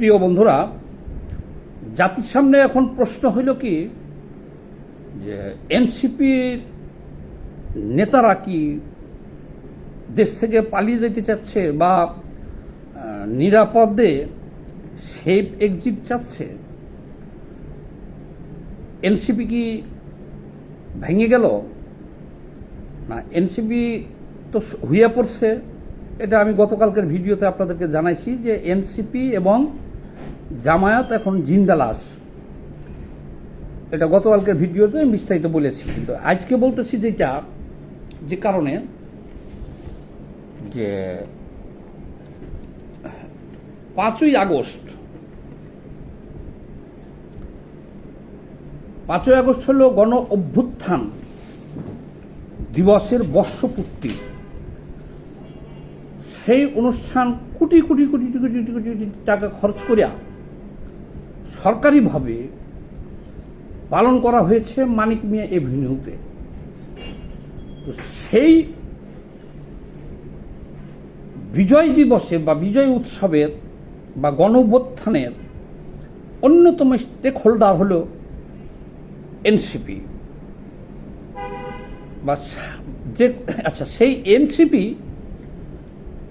প্রিয় বন্ধুরা, জাতির সামনে এখন প্রশ্ন হইল কি, যে এনসিপির নেতারা কি দেশ থেকে পালিয়ে যেতে চাচ্ছে বা নিরাপদে সেফ এক্সিট চাচ্ছে? এনসিপি কি ভেঙে গেল? না, এনসিপি তো হইয়া পড়ছে, এটা আমি গতকালকের ভিডিওতে আপনাদেরকে জানাইছি যে এনসিপি এবং জামায়াত এখন জিন্দালাস এটা গতকালকের ভিডিওতে আমি বিস্তারিত বলেছি, কিন্তু আজকে বলতেছি যেটা, যে কারণে যে পাঁচই আগস্ট পাঁচই আগস্ট হলো গণ অভ্যুত্থান দিবসের বর্ষপূর্তি। সেই অনুষ্ঠান কোটি কোটি কোটি কোটি কোটি কোটি টাকা খরচ করিয়া সরকারিভাবে পালন করা হয়েছে মানিক মিয়া এভিনিউতে। তো সেই বিজয় দিবসে বা বিজয় উৎসবের বা গণঅভ্যুত্থানের অন্যতম স্টেক হোল্ডার হল এনসিপি বা যে আচ্ছা সেই এনসিপি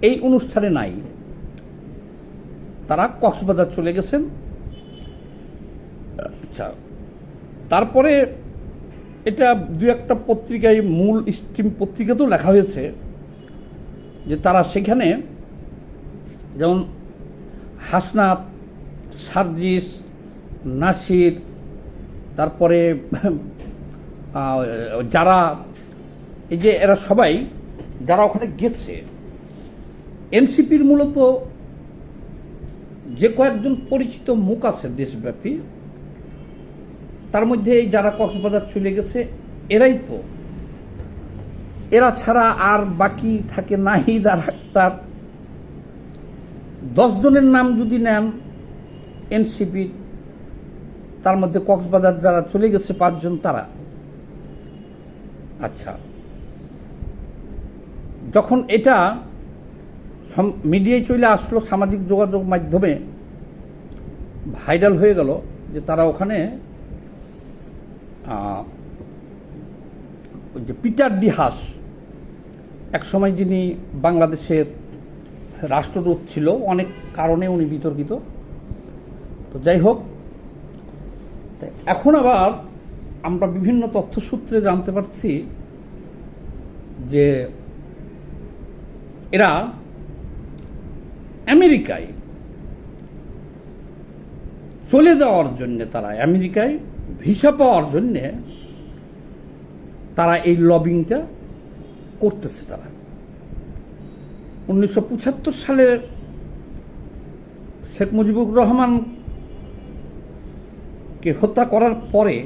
এই অনুষ্ঠানে নাই। তারা কক্সবাজার চলে গেছেন। আচ্ছা তারপরে এটা দু একটা পত্রিকায় মূল স্ট্রিম পত্রিকাতেও লেখা হয়েছে যে তারা সেখানে যেমন হাসনাত, সার্জিস, নাসির, তারপরে যারা, এই যে এরা সবাই, যারা ওখানে গেছে এনসিপির মূলত যে কয়েকজন পরিচিত মুখ আছে দেশব্যাপী, তার মধ্যে এই যারা কক্সবাজার চলে গেছে, এরাই তো। এরা ছাড়া আর বাকি থাকে নাহিদ আর আক্তার। জনের নাম যদি নেন এনসিপির, তার মধ্যে কক্সবাজার যারা চলে গেছে পাঁচজন, তারা। আচ্ছা যখন এটা মিডিয়ায় চলে আসলো সামাজিক যোগাযোগ মাধ্যমে। ভাইরাল হয়ে গেল যে তারা ওখানে ওই যে পিটার ডিহাস এক সময় যিনি বাংলাদেশের রাষ্ট্রদূত ছিল, অনেক কারণে উনি বিতর্কিত। তো যাই হোক এখন আবার আমরা বিভিন্ন তথ্যসূত্রে জানতে পারছি যে এরা আমেরিকায়। চলে যাওয়ার জন্য তারা আমেরিকায়, ভিসা পাওয়ার জন্যে তারা এই লবিংটা করতেছে তারা। উনিশশো পঁচাত্তর সালে শেখ মুজিবুর রহমানকে হত্যা করার পরে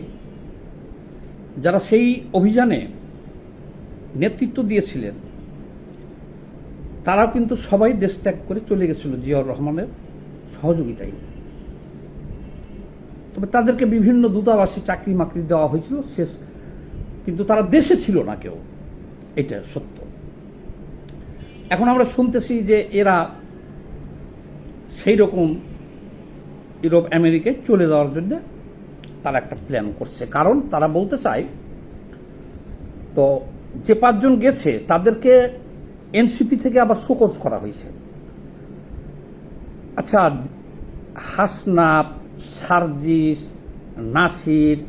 যারা সেই অভিযানে নেতৃত্ব দিয়েছিলেন তারাও কিন্তু সবাই দেশ ত্যাগ করে চলে গেছিল জিয়াউর রহমানের সহযোগিতায়। তবে তাদেরকে বিভিন্ন দূতাবাসে চাকরি মাকরি দেওয়া হয়েছিল, শেষ কিন্তু তারা দেশে ছিল না কেউ। এটা সত্য। এখন আমরা শুনতেছি যে এরা সেই রকম ইউরোপ আমেরিকায় চলে যাওয়ার জন্য তারা একটা প্ল্যান করছে। কারণ তারা বলতে চায়, তো যে পাঁচজন গেছে তাদেরকে এনসিপি থেকে আবার শোকজ করা হয়েছে। আচ্ছা হাসনাপ সার্জিস, নাসির,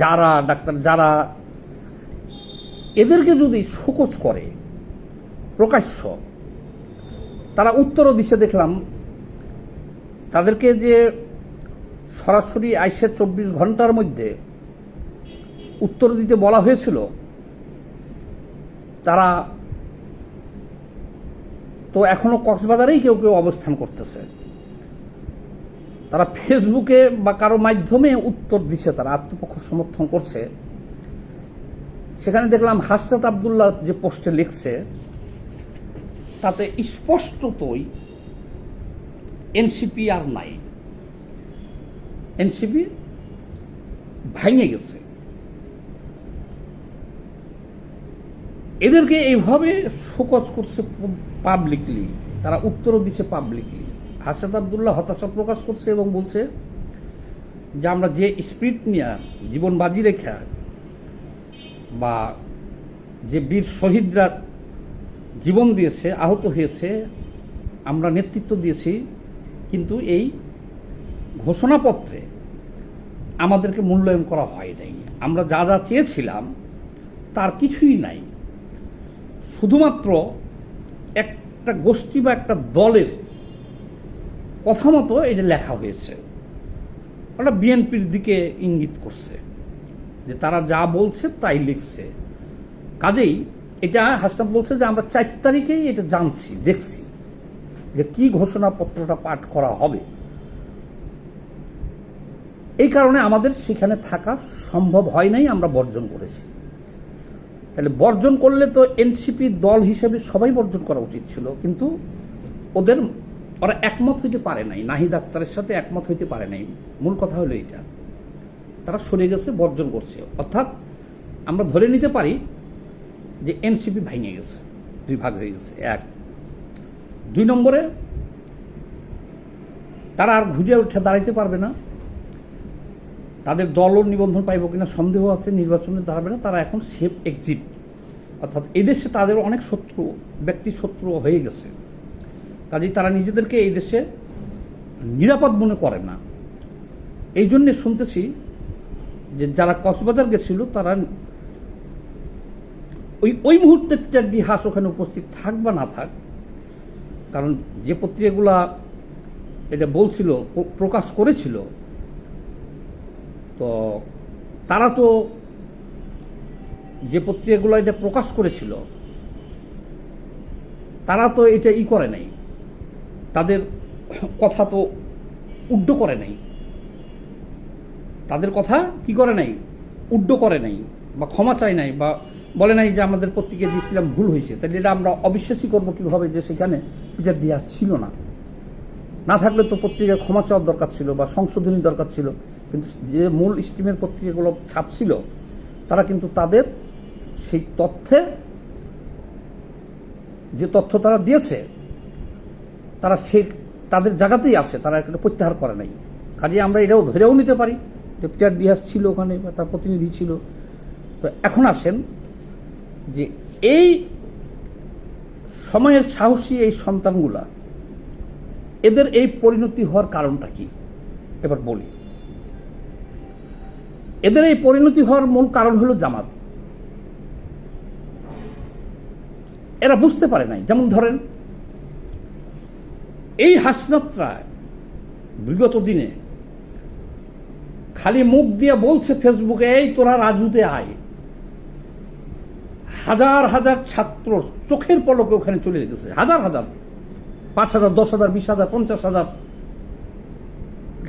যারা, ডাক্তার যারা, এদেরকে যদি শোকজ করে, প্রকাশ্য, তারা উত্তরও দিছে দেখলাম, তাদেরকে যে সরাসরি আইসে চব্বিশ ঘণ্টার মধ্যে উত্তর দিতে বলা হয়েছিল, তারা তো এখনও কক্সবাজারেই কেউ কেউ অবস্থান করতেছে। তারা ফেসবুকে বা কারও মাধ্যমে উত্তর দিচ্ছে, তারা আত্মপক্ষ সমর্থন করছে। সেখানে দেখলাম হাসনাত আবদুল্লাহ যে পোস্টে লিখছে, তাতে স্পষ্টতই এনসিপি আর নাই। এনসিপি ভেঙে গেছে। এদেরকে এইভাবে শোকজ করছে পাবলিকলি তারা উত্তরও দিচ্ছে পাবলিকলি হাসান আবদুল্লাহ হতাশা প্রকাশ করছে এবং বলছে যে আমরা যে স্পিরিট নিয়ে জীবন বাজি রেখা বা যে বীর শহীদরা জীবন দিয়েছে, আহত হয়েছে, আমরা নেতৃত্ব দিয়েছি, কিন্তু এই ঘোষণাপত্রে আমাদেরকে মূল্যায়ন করা হয় নাই। আমরা যা যা চেয়েছিলাম, তার কিছুই নাই। শুধুমাত্র একটা গোষ্ঠী বা একটা দলের কথা মতো এটা লেখা হয়েছে। ওটা বিএনপির দিকে ইঙ্গিত করছে যে তারা যা বলছে তাই লিখছে। কাজেই এটা হাসনাত বলছে যে আমরা চার তারিখেই এটা জানছি, দেখছি যে কি ঘোষণাপত্রটা পাঠ করা হবে। এই কারণে আমাদের সেখানে থাকা সম্ভব হয় নাই, আমরা বর্জন করেছি। তাহলে বর্জন করলে তো এনসিপি দল হিসেবে সবাই বর্জন করা উচিত ছিল, কিন্তু ওদের ওরা একমত হইতে পারে নাই, নাহিদ আক্তারের সাথে একমত হইতে পারে নাই। মূল কথা হলো এইটা তারা সরে গেছে, বর্জন করছে। অর্থাৎ আমরা ধরে নিতে পারি যে এনসিপি ভেঙে গেছে, দুই ভাগ হয়ে গেছে। এক। দুই নম্বরে তারা আর ঘুরে উঠে দাঁড়াইতে পারবে না। তাদের দলও নিবন্ধন পাইব কিনা সন্দেহ আছে নির্বাচনে দাঁড়াবে না তারা এখন সেফ এক্সিট অর্থাৎ এদেশে তাদের অনেক শত্রু, ব্যক্তি শত্রু হয়ে গেছে। কাজেই তারা নিজেদেরকে এই দেশে নিরাপদ মনে করে না। এই জন্যে শুনতেছি যে যারা কক্সবাজার গেছিল, তারা ওই ওই মুহূর্তে পিটার হাস ওখানে উপস্থিত থাক বা না থাক, কারণ যে পত্রিকাগুলা এটা বলছিল, প্রকাশ করেছিল তো তারা তো যে পত্রিকাগুলো এটা প্রকাশ করেছিল, তারা তো এটা ই করে নাই। তাদের কথা তো উড্ড করে নাই। তাদের কথা কি করে নাই? উড্ড করে নাই বা ক্ষমা চায় নাই বা বলে নাই যে আমাদের পত্রিকা দিয়েছিলাম ভুল হয়েছে। তাহলে এটা আমরা অবিশ্বাসী করব কীভাবে যে সেখানে পিটার দিয়াস ছিল না? না থাকলে তো পত্রিকায় ক্ষমা চাওয়ার দরকার ছিল বা সংশোধনী দরকার ছিল। কিন্তু যে মূল স্ট্রিমের পত্রিকাগুলো ছাপছিল তারা কিন্তু তাদের সেই তথ্যে, যে তথ্য তারা দিয়েছে, তারা সে তাদের জায়গাতেই আছে, তারা একটা প্রত্যাহার করে নাই। কাজে আমরা এটাও ধরেও নিতে পারি, যে পিটার ডিহাস ছিল ওখানে বা তার প্রতিনিধি ছিল। তো এখন আসেন যে এই সময়ের সাহসী এই সন্তানগুলা, এদের এই পরিণতি হওয়ার কারণটা কি? এবার বলি। এদের এই পরিণতি হওয়ার মূল কারণ হলো জামাত। এরা বুঝতে পারে নাই। যেমন ধরেন, এই হাসনাত্রা বিগত দিনে খালি মুখ দিয়ে বলছে ফেসবুকে, এই তোরা রাজুতে আয়। হাজার হাজার ছাত্র চোখের পলকে ওখানে চলে গেছে। হাজার হাজার। পাঁচ হাজার, দশ হাজার, বিশ হাজার, পঞ্চাশ হাজার।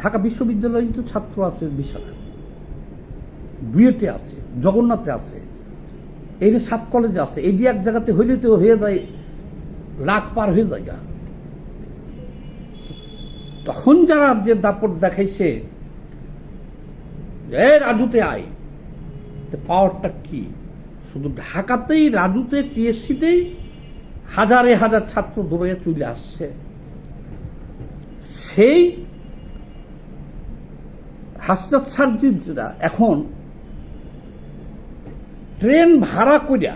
ঢাকা বিশ্ববিদ্যালয়ে তো ছাত্র আছে বিশ হাজার। বুয়েটে আছে, জগন্নাথে আছে, এই যে সাত কলেজে আছে, এই এক জায়গাতে হইলে তো হয়ে যায়, লাখ পার হয়ে যায়গা তখন যারা যে দাপট দেখাইছে, এ রাজুতে আয়। পাওয়ারটা কি? শুধু ঢাকাতেই, রাজুতে, টিএসসিতেই হাজারে হাজার ছাত্র দৌড়ে চলে আসছে। সেই হাসনাত সার্জিদরা এখন ট্রেন ভাড়া করিয়া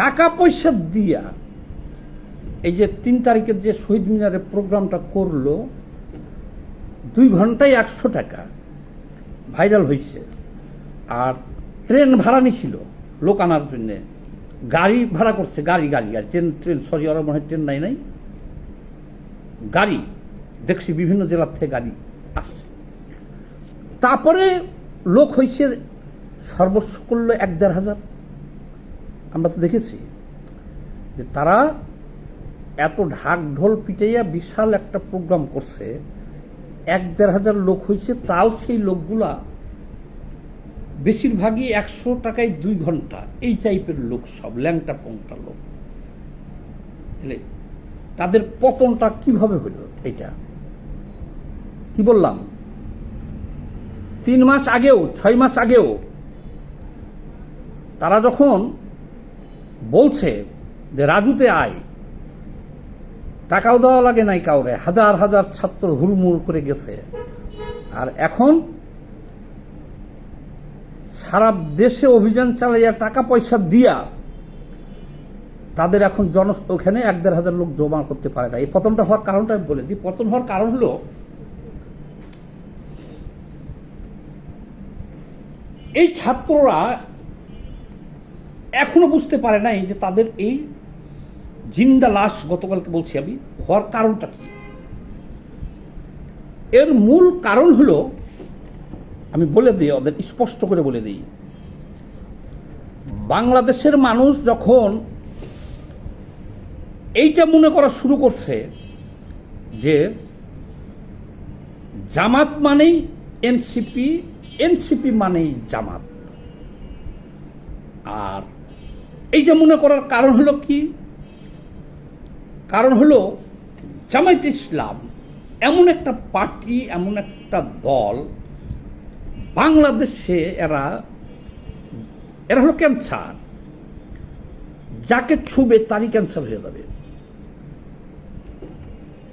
টাকা পয়সা দিয়া এই যে তিন তারিখের যে শহীদ মিনারে প্রোগ্রামটা করল, দুই ঘন্টায় একশো টাকা ভাইরাল হয়েছে। আর ট্রেন ভাড়া নিছিল লোক আনার জন্যে। গাড়ি ভাড়া করছে, গাড়ি গাড়ি, আর ট্রেন ট্রেন, সরি ওরা মনে হয় ট্রেন নাই নাই। গাড়ি, দেখছি বিভিন্ন জেলার থেকে গাড়ি আসছে। তারপরে লোক হয়েছে সর্বস্ব করল এক দেড় হাজার। আমরা তো দেখেছি যে তারা এত ঢাক ঢোল পিটাইয়া বিশাল একটা প্রোগ্রাম করছে। এক দেড় হাজার লোক হয়েছে তাও সেই লোকগুলা বেশিরভাগই একশো টাকায় দুই ঘণ্টা। এই টাইপের লোক সব, ল্যাংটা পংটা লোক। তাহলে তাদের পতনটা কীভাবে হলো এটা কি বললাম? তিন মাস আগেও, ছয় মাস আগেও তারা যখন বলছে যে রাজুতে আয়, টাকাও দেওয়া লাগে নাই কাউরে, হাজার হাজার ছাত্র হুড়মুড় করে গেছে। আর এখন সারা দেশে অভিযান চালাইয়া টাকা পয়সা দিয়া তাদের এখন জন, ওখানে এক দেড় হাজার লোক জমা করতে পারে না। এই পতনটা হওয়ার কারণটা আমি বলে দিই। পতন হওয়ার কারণ হলো এই ছাত্ররা এখনও বুঝতে পারে নাই যে তাদের এই জিন্দা লাশ গতকালকে বলছি আমি, হওয়ার কারণটা কি? এর মূল কারণ হলো, আমি বলে দিই, ওদের স্পষ্ট করে বলে দিই। বাংলাদেশের মানুষ যখন এইটা মনে করা শুরু করছে যে জামাত মানেই এনসিপি এনসিপি মানেই জামাত। আর এই যে মনে করার কারণ হলো কি? কারণ হলো জামায়াত ইসলাম এমন একটা পার্টি, এমন একটা দল বাংলাদেশে এরা এরা হলো ক্যান্সার। যাকে ছুবে তারই ক্যান্সার হয়ে যাবে।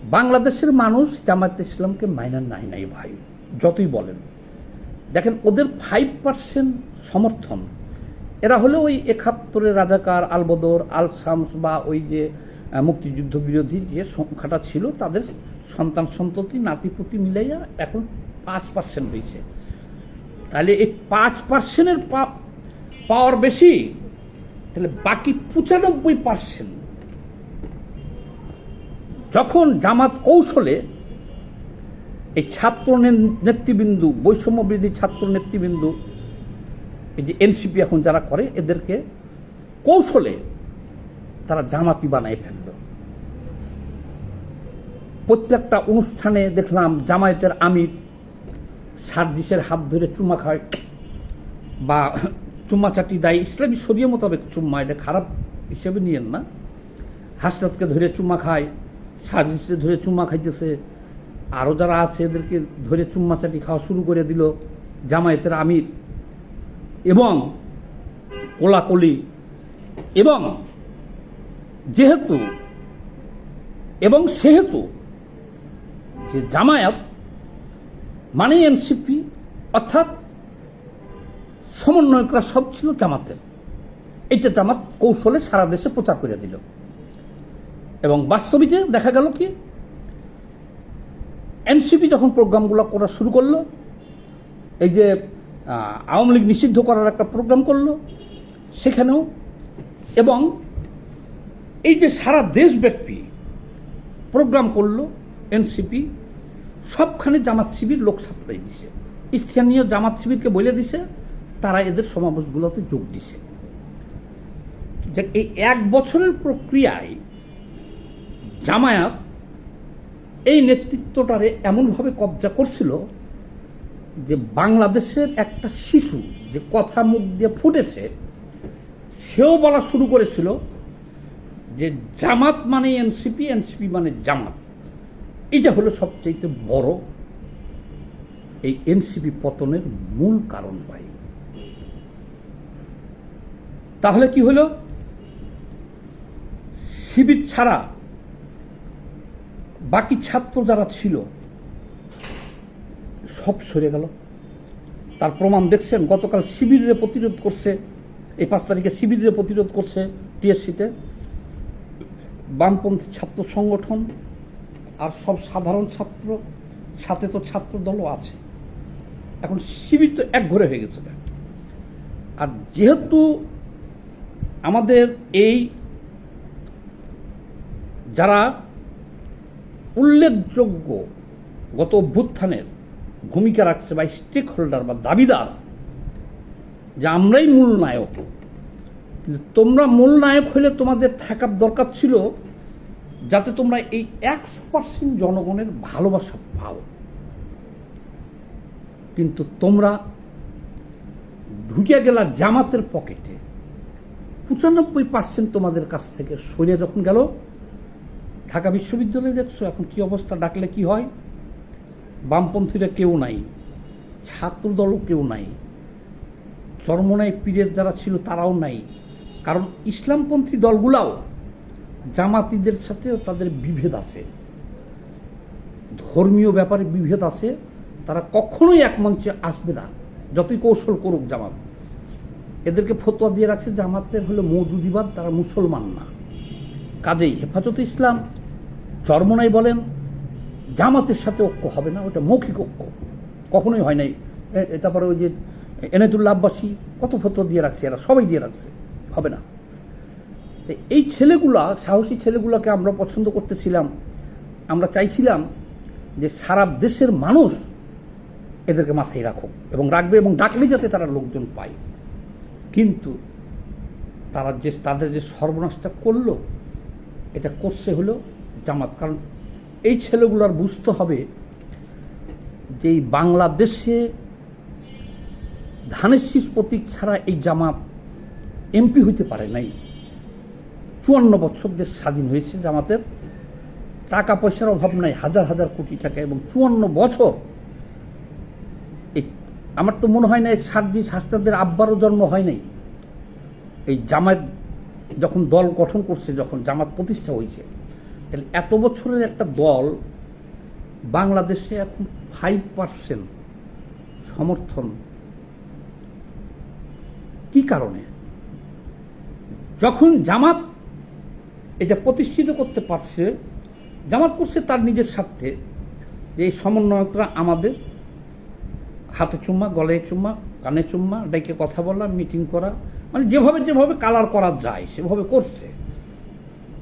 বাংলাদেশের মানুষ জামায়াত ইসলামকে মাইনার নাই নাই ভাই, যতই বলেন। দেখেন, ওদের ফাইভ পার্সেন্ট সমর্থন। এরা হলো ওই একাত্তরের রাজাকার আলবদর আল শামস বা ওই যে মুক্তিযুদ্ধ বিরোধী যে সংখ্যাটা ছিল, তাদের সন্তান সন্ততি, নাতিপুতি মিলাইয়া এখন পাঁচ পার্সেন্ট হয়েছে তাহলে এই পাঁচ পার্সেন্টের পাওয়ার বেশি, তাহলে বাকি পঁচানব্বই পার্সেন্ট যখন জামাত কৌশলে এই ছাত্র নেতৃবৃন্দু, বৈষম্য বিরোধী ছাত্র নেতৃবৃন্দু, এই যে এনসিপি এখন যারা করে, এদেরকে কৌশলে তারা জামাতি বানায় ফেলল। প্রত্যেকটা অনুষ্ঠানে দেখলাম জামায়াতের আমির সার্জিসের হাত ধরে চুমা খায়, বা চুম্মা চাটি দেয়। ইসলামী শরীয় মোতাবেক চুম্মা এটা খারাপ হিসেবে নিয়েন না। হাসরাতকে ধরে চুম্মা খায়, সার্জিসকে ধরে চুম্মা খাইতেছে। আরও যারা আছে এদেরকে ধরে চুম্মা চাটি খাওয়া শুরু করে দিল জামায়াতের আমির এবং কোলাকলি এবং যেহেতু এবং সেহেতু যে জামায়াত মানে এনসিপি অর্থাৎ সমন্বয়করা সব ছিল জামাতের। এটা জামাত কৌশলে সারা দেশে প্রচার করে দিল। এবং বাস্তবিতে দেখা গেল কি? এনসিপি যখন প্রোগ্রামগুলো করা শুরু করল, এই যে আওয়ামী লীগ নিষিদ্ধ করার একটা প্রোগ্রাম করল সেখানেও, এবং এই যে সারা দেশব্যাপী প্রোগ্রাম করল এনসিপি, সবখানে জামাত শিবির লোক সাপ্লাই দিছে। স্থানীয় জামাত শিবিরকে বলে দিছে, তারা এদের সমাবেশগুলোতে যোগ দিছে। যে এই এক বছরের প্রক্রিয়ায় জামায়াত এই নেতৃত্বটারে এমনভাবে কবজা করছিল যে বাংলাদেশের একটা শিশু যে কথা মুখ দিয়ে ফুটেছে, সেও বলা শুরু করেছিল যে জামাত মানে এনসিপি এনসিপি মানে জামাত। এটা হলো সবচাইতে বড় এই এনসিপি পতনের মূল কারণ ভাই। তাহলে কি হলো? শিবির ছাড়া বাকি ছাত্র যারা ছিল, সব সরে গেল। তার প্রমাণ দেখছেন, গতকাল শিবিরে প্রতিরোধ করছে, এই পাঁচ তারিখে শিবিরে প্রতিরোধ করছে টিএসসিতে। বামপন্থী ছাত্র সংগঠন আর সব সাধারণ ছাত্র, সাথে তো ছাত্র দলও আছে। এখন শিবির তো এক ঘরে হয়ে গেছে। আর যেহেতু আমাদের এই যারা উল্লেখযোগ্য গত অভ্যুত্থানের ভূমিকা রাখছে বা স্টেক হোল্ডার বা দাবিদার, যে আমরাই মূল নায়ক। তোমরা মূল নায়ক হলে তোমাদের থাকার দরকার ছিল যাতে তোমরা এই একশো পার্সেন্ট জনগণের ভালোবাসা পাও। কিন্তু তোমরা ঢুকে গেলা জামাতের পকেটে, পঁচানব্বই পার্সেন্ট তোমাদের কাছ থেকে সরে যখন গেল ঢাকা বিশ্ববিদ্যালয়ে দেখছ? এখন কি অবস্থা? ডাকলে কি হয়? বামপন্থীরা কেউ নাই। ছাত্রদলও কেউ নাই। চরমনায় পীরের যারা ছিল, তারাও নাই। কারণ ইসলামপন্থী দলগুলাও জামাতিদের সাথেও তাদের বিভেদ আছে। ধর্মীয় ব্যাপারে বিভেদ আছে। তারা কখনোই এক মঞ্চে আসবে না। যতই কৌশল করুক জামাত। এদেরকে ফতোয়া দিয়ে রাখছে জামাতের হলো মৌদুদিবাদ তারা মুসলমান না। কাজেই হেফাজত ইসলাম চরমনাই বলেন, জামাতের সাথে ঐক্য হবে না, ওটা মৌখিক ঐক্য। কখনোই হয় নাই। তারপরে ওই যে এনায়তুল্লাহ আব্বাসী কত ফতোয়া দিয়ে রাখছে, এরা সবাই দিয়ে রাখছে, হবে না। এই ছেলেগুলা, সাহসী ছেলেগুলাকে আমরা পছন্দ করতেছিলাম, আমরা চাইছিলাম যে সারা দেশের মানুষ এদেরকে মাথায় রাখুক এবং রাখবে এবং ডাকলে যাতে তারা লোকজন পায়। কিন্তু তারা যে, তাদের যে সর্বনাশটা করল, এটা করছে হলো জামাত। কারণ এই ছেলেগুলোর বুঝতে হবে যে এই বাংলাদেশে ধানের শীষ প্রতীক ছাড়া এই জামাত এমপি হইতে পারে নাই। চুয়ান্ন বছর দেশ স্বাধীন হয়েছে জামাতের, টাকা পয়সার অভাব নাই, হাজার হাজার কোটি টাকা এবং চুয়ান্ন বছর আমার তো মনে হয় না এই সার্জি শাস্ত্রদের আব্বারও জন্ম হয় নাই। এই জামাত যখন দল গঠন করছে, যখন জামাত প্রতিষ্ঠা হয়েছে তাহলে এত বছরের একটা দল বাংলাদেশে এখন ফাইভ পার্সেন্ট সমর্থন। কি কারণে? যখন জামাত এটা প্রতিষ্ঠিত করতে পারছে, জামাত করছে তার নিজের স্বার্থে যে এই সমন্বয়করা আমাদের হাতে চুম্মা গলে চুম্মা, কানে চুম্মা, ডেকে কথা বলা মিটিং করা মানে যেভাবে যেভাবে কালার করা যায়, সেভাবে করছে।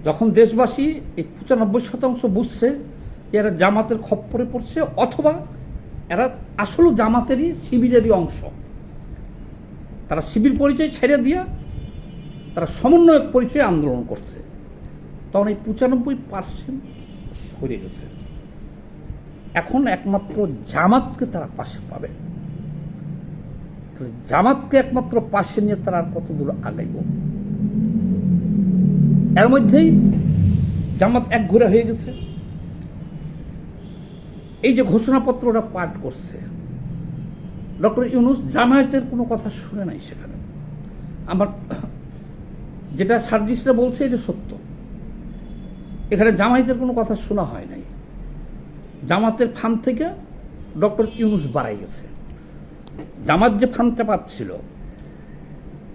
যখন দেশবাসী এই পঁচানব্বই শতাংশ বুঝছে যে এরা জামাতের খপ্পরে পড়ছে, অথবা এরা আসলে জামাতেরই শিবিরেরই অংশ। তারা শিবির পরিচয় ছেড়ে দিয়ে তারা সমন্বয়ক পরিচয়ে আন্দোলন করছে। তখন এই পঁচানব্বই পার্সেন্ট সরে গেছে। এখন একমাত্র জামাতকে তারা পাশে পাবে। জামাতকে একমাত্র পাশে নিয়ে তারা আর কত দূর আগাইব? এর মধ্যেই জামাত এক ঘুরে হয়ে গেছে। এই যে ঘোষণাপত্র ওরা পাঠ করছে, ডক্টর ইউনুস জামায়াতের কোনো কথা শুনে নাই সেখানে। আমার যেটা সার্জিসরা বলছে এটা সত্য। এখানে জামায়াতের কোনো কথা শোনা হয় নাই। জামাতের ফান থেকে ডক্টর ইউনুস বাড়াই গেছে। জামাত যে ফানটা পাচ্ছিল,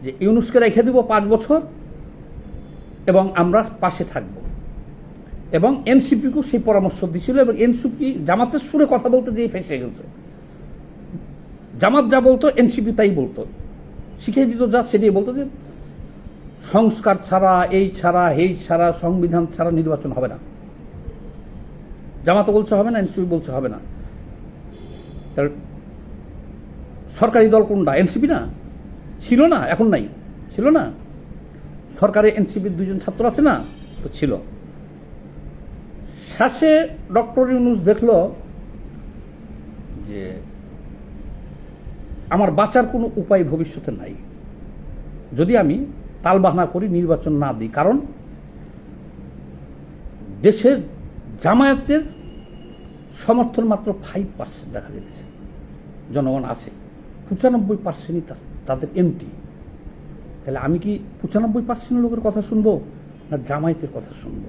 যে ইউনুসকে রেখে দেবো পাঁচ বছর এবং আমরা পাশে থাকব। এবং এনসিপিকেও সেই পরামর্শ দিয়েছিল এবং এনসিপি জামাতের সুরে কথা বলতে যেয়ে ফেসে গেছে। জামাত যা বলতো, এনসিপি তাই বলতো। শিখিয়ে দিত যা সেটাই বলতো যে, সংস্কার ছাড়া, এই ছাড়া এই ছাড়া, সংবিধান ছাড়া নির্বাচন হবে না। জামাতে বলছে হবে না, এনসিপি বলছে হবে না। তার সরকারি দল কোনটা? এনসিপি না? ছিল না, এখন নাই। ছিল না? সরকারি এনসিপির দুজন ছাত্র আছে না, তো ছিল। শেষে ডক্টর ইউনুস দেখল যে আমার বাঁচার কোনো উপায় ভবিষ্যতে নাই। যদি আমি তালবাহানা করি, নির্বাচন না দিই, কারণ দেশের জামায়াতের সমর্থন মাত্র ফাইভ পার্সেন্ট দেখা যেতেছে জনগণ আছে, পঁচানব্বই পার্সেন্টই তাদের এমটি তাহলে আমি কি পঁচানব্বই পার্সেন্ট লোকের কথা শুনব না জামায়াতের কথা শুনব?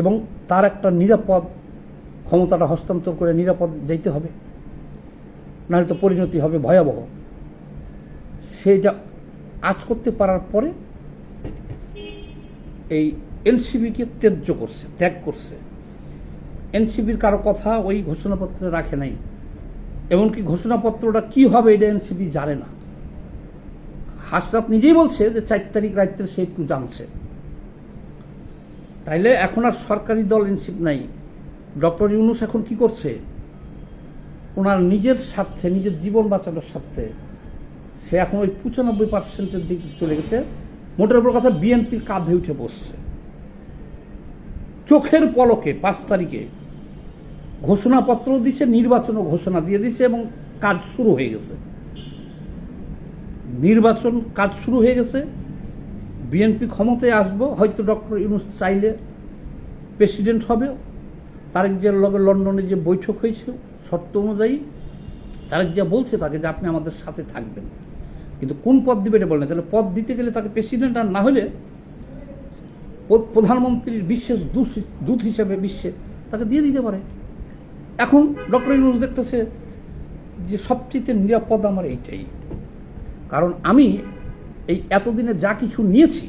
এবং তার একটা নিরাপদ ক্ষমতাটা হস্তান্তর করে নিরাপদ যাইতে হবে, নাহলে তো পরিণতি হবে ভয়াবহ। সেইটা আজ করতে পারার পরে এই এনসিবিকে ত্যায্য করছে, ত্যাগ করছে। এনসিবির কারও কথা ওই ঘোষণাপত্রে রাখে নাই। এমনকি ঘোষণাপত্রটা কি হবে এটা এনসিবি জানে না। হাসরাত নিজেই বলছে যে চার তারিখ রাত্রে সে একটু জানছে। তাইলে এখন আর সরকারি দল এনসিপ নাই। ডক্টর ইউনুস এখন কি করছে? ওনার নিজের স্বার্থে, নিজের জীবন বাঁচানোর স্বার্থে সে এখন ওই পঁচানব্বই পার্সেন্টের দিকে চলে গেছে। মোটের উপর কথা বিএনপির কাঁধে উঠে বসছে। চোখের পলকে পাঁচ তারিখে ঘোষণাপত্র দিছে নির্বাচনও ঘোষণা দিয়ে দিছে এবং কাজ শুরু হয়ে গেছে। নির্বাচন কাজ শুরু হয়ে গেছে। বিএনপি ক্ষমতায় আসব, হয়তো ডক্টর ইউনুস চাইলে প্রেসিডেন্ট হবে। তারেক জিয়ার লগে লন্ডনে যে বৈঠক হয়েছে, শর্ত অনুযায়ী তারেক জিয়া বলছে তাকে যে আপনি আমাদের সাথে থাকবেন। কিন্তু কোন পদ দিবে এটা বলেন তাহলে পদ দিতে গেলে তাকে প্রেসিডেন্ট আর না হলে প্রধানমন্ত্রীর দূষ- দূত হিসেবে বিশ্বে তাকে দিয়ে দিতে পারে। এখন ডক্টর ইউনুস দেখতেছে যে সবচেয়ে নিরাপদ আমার এইটাই। কারণ আমি এই এতদিনে যা কিছু নিয়েছি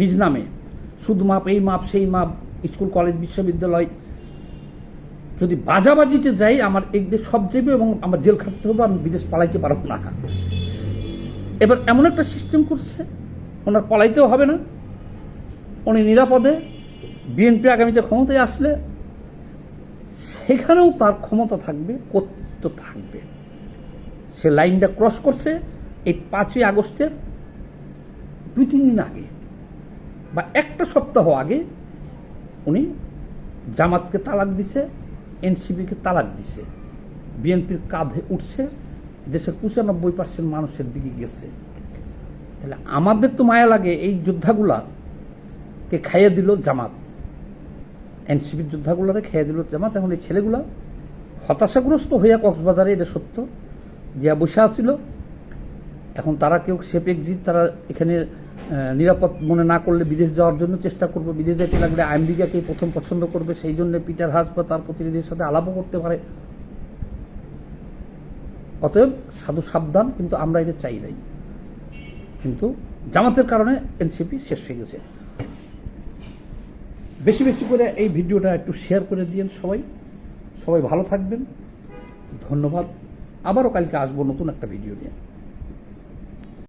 নিজ নামে সুদ মাপ, এই মাপ, সেই মাপ, স্কুল, কলেজ, বিশ্ববিদ্যালয়, যদি বাজাবাজিতে যাই, আমার এগুলো সব যাবে এবং আমার জেল খাটতে হবে, আমি বিদেশ পালাইতে পারব না। এবার এমন একটা সিস্টেম করছে, ওনার পলাইতেও হবে না। উনি নিরাপদে, বিএনপি আগামীতে ক্ষমতায় আসলে, সেখানেও তার ক্ষমতা থাকবে, কর্তৃত্ব থাকবে। সে লাইনটা ক্রস করছে এই পাঁচই আগস্টের দুই, তিন দিন আগে বা একটা সপ্তাহ আগে উনি জামাতকে তালাক দিছে, এনসিপিকে তালাক দিছে। বিএনপির কাঁধে উঠছে, দেশের পঁচানব্বই পার্সেন্ট মানুষের দিকে গেছে। তাহলে আমাদের তো মায়া লাগে এই যোদ্ধাগুলাকে খাইয়ে দিল জামাত। এনসিপির যোদ্ধাগুলোরে খেয়ে দিল জামাত। এখন এই ছেলেগুলা হতাশাগ্রস্ত হইয়া কক্সবাজারে, এটা সত্য যে বসে আছিল। এখন তারা কেউ সেফ এক্সিট তারা এখানে নিরাপদ মনে না করলে বিদেশ যাওয়ার জন্য চেষ্টা করবে। বিদেশ যেতে লাগলে আমেরিকাকে প্রথম পছন্দ করবে। সেই জন্য পিটার হাস বা তার প্রতিনিধির সাথে আলাপও করতে পারে। অতএব সাধু সাবধান, কিন্তু আমরা এটা চাই নাই। কিন্তু জামাতের কারণে এনসিপি শেষ হয়ে গেছে। বেশি বেশি করে এই ভিডিওটা একটু শেয়ার করে দিয়েন সবাই। সবাই ভালো থাকবেন। ধন্যবাদ। আবারও কালকে আসব নতুন একটা ভিডিও নিয়ে।